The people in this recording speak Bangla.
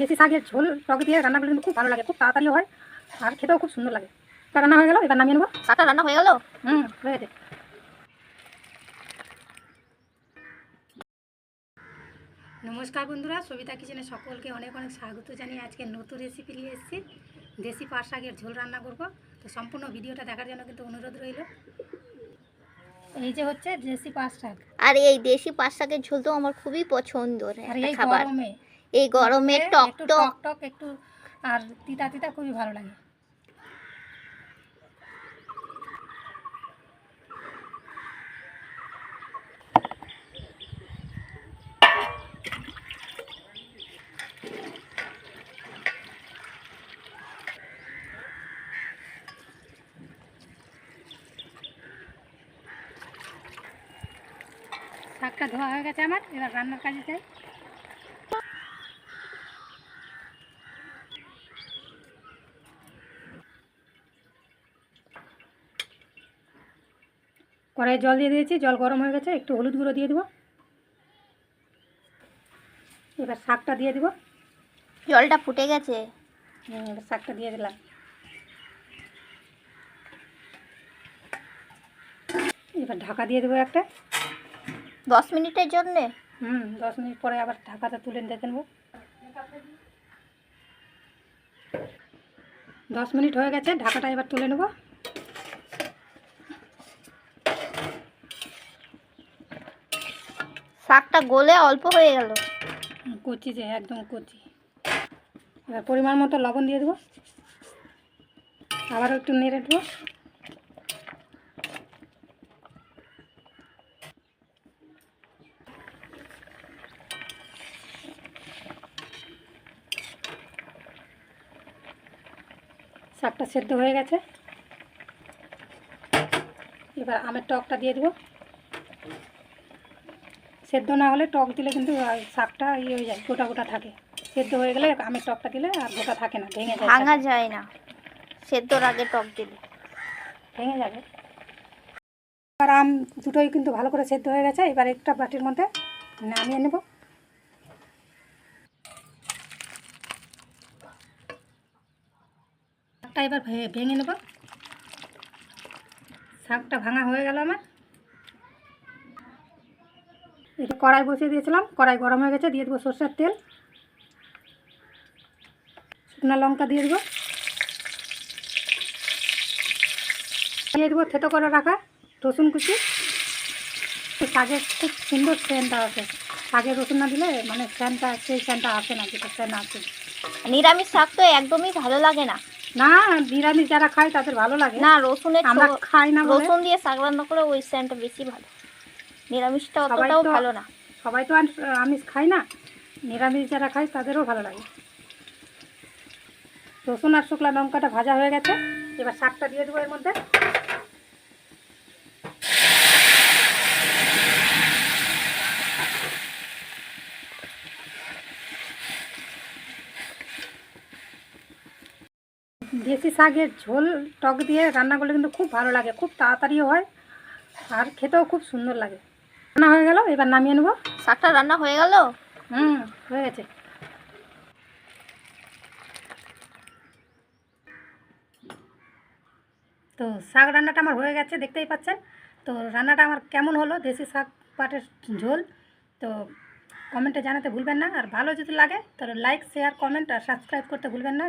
দেশি শাকের ঝোল টক দিয়ে রান্না করলে কিন্তু খুব ভালো লাগে খুব তাড়াতাড়ি হয় আর খেতেও খুব সুন্দর লাগে। তা রান্না হয়ে গেল? এবার নামিয়ে নেব? শাকটা রান্না হয়ে গেল? হুম হয়ে গেছে। নমস্কার বন্ধুরা সবিতা কিচেনে সকলকে অনেক অনেক স্বাগত জানিয়ে আজকে নতুন রেসিপি নিয়ে এসেছি। দেশি পাট শাকের ঝোল রান্না করব। তো সম্পূর্ণ ভিডিওটা দেখার জন্য কিন্তু অনুরোধ রইল। এই যে হচ্ছে দেশি পাট শাক। আর এই দেশি পাট শাকের ঝোল তো আমার খুবই পছন্দের আর এই খাবার। গরমে এই গরমে টক। টক টক একটু আর তিতা তিতা খুবই ভালো লাগে। শাকটা ধোয়া হয়ে গেছে আমার এবার রান্নার কাজে যাই। কড়াই জল দিয়ে দিয়েছি জল গরম হয়ে গেছে একটু হলুদ গুঁড়ো দিয়ে দেবো। এবার শাকটা দিয়ে দেবো। জলটা ফুটে গেছে। হুম, এবার শাকটা দিয়ে দিলাম। এবার ঢাকা দিয়ে দেবো একটা। দশ মিনিটের জন্যে? হুম দশ মিনিট পরে আবার ঢাকাটা তুলে দেখে নেব দশ মিনিট হয়ে গেছে ঢাকাটা এবার তুলে নেব। শাকটা গলে অল্প হয়ে গেল। কচি যে, একদম কচি। এবার পরিমাণ মতো লবণ দিয়ে দেবো। আবারও একটু নেড়ে দেবো। শাকটা সেদ্ধ হয়ে গেছে। এবার আমের টকটা দিয়ে দেবো। সেদ্ধ না হলে টক দিলে কিন্তু শাকটা ইয়ে হয়ে যায় গোটা গোটা থাকে। সেদ্ধ হয়ে গেলে আমের টকটা দিলে আর গোটা থাকে না ভেঙে যায় ভাঙা যায় না। সেদ্ধর আগে টক দিলে। ভেঙে যাবে। এবার আম দুটোই কিন্তু ভালো করে সেদ্ধ হয়ে গেছে এবার একটা বাটির মধ্যে নামিয়ে নেব। শাকটা এবার ভেঙে নেব। শাকটা ভাঙা হয়ে গেল আমার। এটা কড়াই বসিয়ে দিয়েছিলাম কড়াই গরম হয়ে গেছে দিয়ে দেবো সর্ষের তেল। শুকনো লঙ্কা দিয়ে দেবো। দিয়ে দেবো থেতো করে রাখা রসুন কুচি। শাকের খুব সুন্দর সেন্টটা আছে। শাকে রসুন না দিলে মানে সেন্টটা সেই সেন্টটা আসে না যেটা সেন্ট আছে। নিরামিষ শাক তো একদমই ভালো লাগে না। না নিরামিষ যারা খায় তাদের ভালো লাগে। না রসুনের আমরা খাই না রসুন দিয়ে শাক রান্না করে ওই স্যানটা বেশি ভালো। নিরামিষটা অতটাও ভালো না। সবাই তো আমিষ খায় না। নিরামিষ যারা খায় তাদেরও ভালো লাগে। রসুন আর শুকলা লঙ্কাটা ভাজা হয়ে গেছে। এবার শাকটা দিয়ে দেবো এর মধ্যে। দেশি শাকের ঝোল টক দিয়ে রান্না করলে কিন্তু খুব ভালো লাগে খুব তাড়াতাড়িও হয় আর খেতেও খুব সুন্দর লাগে। রান্না হয়ে গেল এবার নামিয়ে নেব। শাকটা রান্না হয়ে গেল? হুম হয়ে গেছে। তো শাক রান্নাটা আমার হয়ে গেছে দেখতেই পাচ্ছেন। তো রান্নাটা আমার কেমন হলো দেশি শাক পাটের ঝোল? তো কমেন্টে জানাতে ভুলবেন না আর ভালো যদি লাগে তাহলে লাইক শেয়ার কমেন্ট আর সাবস্ক্রাইব করতে ভুলবেন না।